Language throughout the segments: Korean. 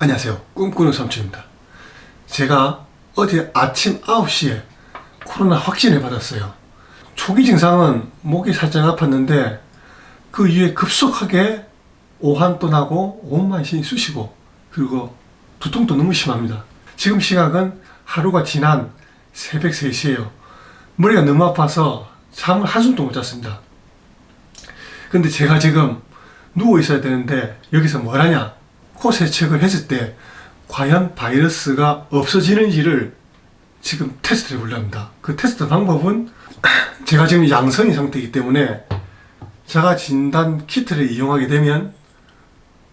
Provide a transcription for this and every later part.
안녕하세요. 꿈꾸는 삼촌입니다. 제가 어제 아침 9시에 코로나 확진을 받았어요. 초기 증상은 목이 살짝 아팠는데 그 이후에 급속하게 오한도 나고 온만신이 쑤시고 그리고 두통도 너무 심합니다. 지금 시각은 하루가 지난 새벽 3시에요. 머리가 너무 아파서 잠을 한숨도 못 잤습니다. 근데 제가 지금 누워 있어야 되는데 여기서 뭘 하냐? 코 세척을 했을 때 과연 바이러스가 없어지는지를 지금 테스트를 해보려 합니다. 그 테스트 방법은 제가 지금 양성인 상태이기 때문에 자가 진단 키트를 이용하게 되면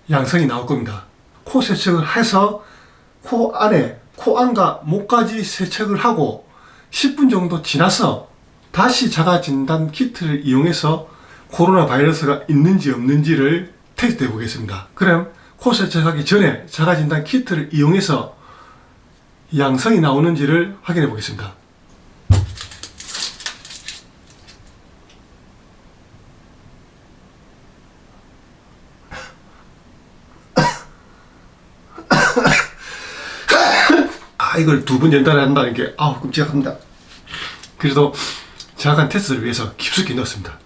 양성이 나올 겁니다. 코 세척을 해서 코 안에 코 안과 목까지 세척을 하고 10분 정도 지나서 다시 자가 진단 키트를 이용해서 코로나 바이러스가 있는지 없는지를 테스트해 보겠습니다. 그럼 코 세척하기 전에 자가 진단 키트를 이용해서 양성이 나오는지를 확인해 보겠습니다. 아 이걸 두 번 연달아 한다는 게 아우 끔찍합니다. 그래도 자간 테스트를 위해서 깊숙이 넣었습니다.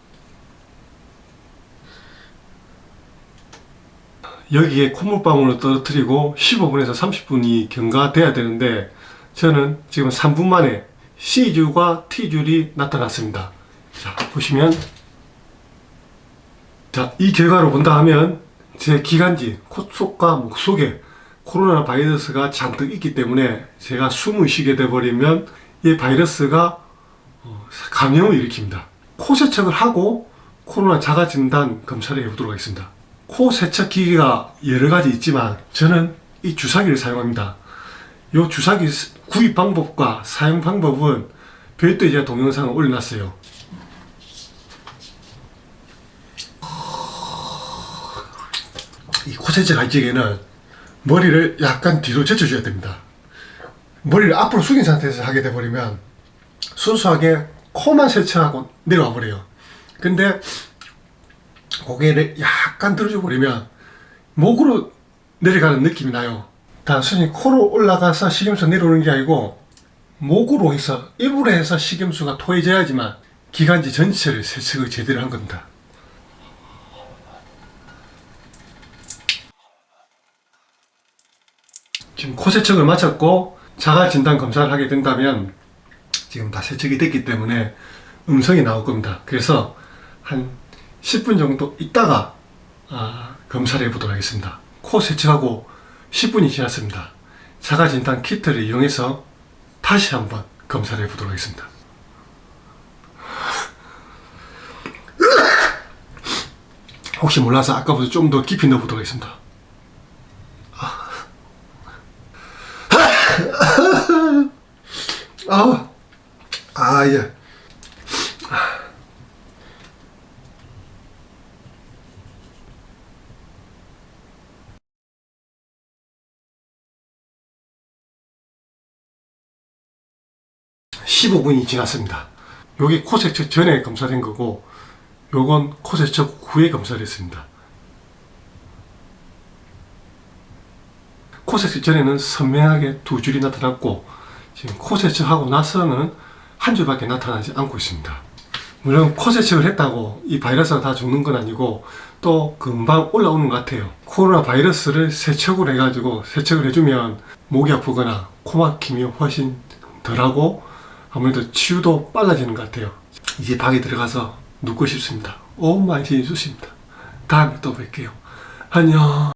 여기에 콧물방울을 떨어뜨리고 15분에서 30분이 경과돼야 되는데 저는 지금 3분 만에 C줄과 T줄이 나타났습니다. 자 보시면 자 이 결과로 본다 하면 제 기관지 콧 속과 목 속에 코로나 바이러스가 잔뜩 있기 때문에 제가 숨을 쉬게 돼버리면 이 바이러스가 어, 감염을 일으킵니다. 코 세척을 하고 코로나 자가 진단 검사를 해보도록 하겠습니다. 코 세척 기기가 여러 가지 있지만 저는 이 주사기를 사용합니다. 이 주사기 구입 방법과 사용 방법은 별도의 제가 동영상을 올려놨어요. 이 코 세척 할 적에는 머리를 약간 뒤로 젖혀줘야 됩니다. 머리를 앞으로 숙인 상태에서 하게 돼버리면 순수하게 코만 세척하고 내려와 버려요. 근데 고개를 약간 들어줘 버리면 목으로 내려가는 느낌이 나요. 단순히 코로 올라가서 식염수 내려오는 게 아니고 목으로 해서 입으로 해서 식염수가 토해져야지만 기관지 전체를 세척을 제대로 한 겁니다. 지금 코 세척을 마쳤고 자가 진단 검사를 하게 된다면 지금 다 세척이 됐기 때문에 음성이 나올 겁니다. 그래서 한 10분 정도 있다가 아, 검사를 해보도록 하겠습니다. 코 세척하고 10분이 지났습니다. 자가 진단 키트를 이용해서 다시 한번 검사를 해보도록 하겠습니다. 혹시 몰라서 아까보다 좀 더 깊이 넣어보도록 하겠습니다. 아, 아, 예. (15분이) 지났습니다 요게 코 세척 전에 검사된 거고 요건 코 세척 후에 검사를 했습니다 코 세척 전에는 선명하게 두 줄이 나타났고 지금 코 세척하고 나서는 한 줄밖에 나타나지 않고 있습니다. 물론 코 세척을 했다고 이 바이러스가 다 죽는 건 아니고 또 금방 올라오는 것 같아요. 코로나 바이러스를 세척을 해가지고 세척을 해주면 목이 아프거나 코 막힘이 훨씬 덜하고 아무래도 치유도 빨라지는 것 같아요. 이제 방에 들어가서 눕고 싶습니다. 온 만신이 쑤십니다. 다음에 또 뵐게요. 안녕.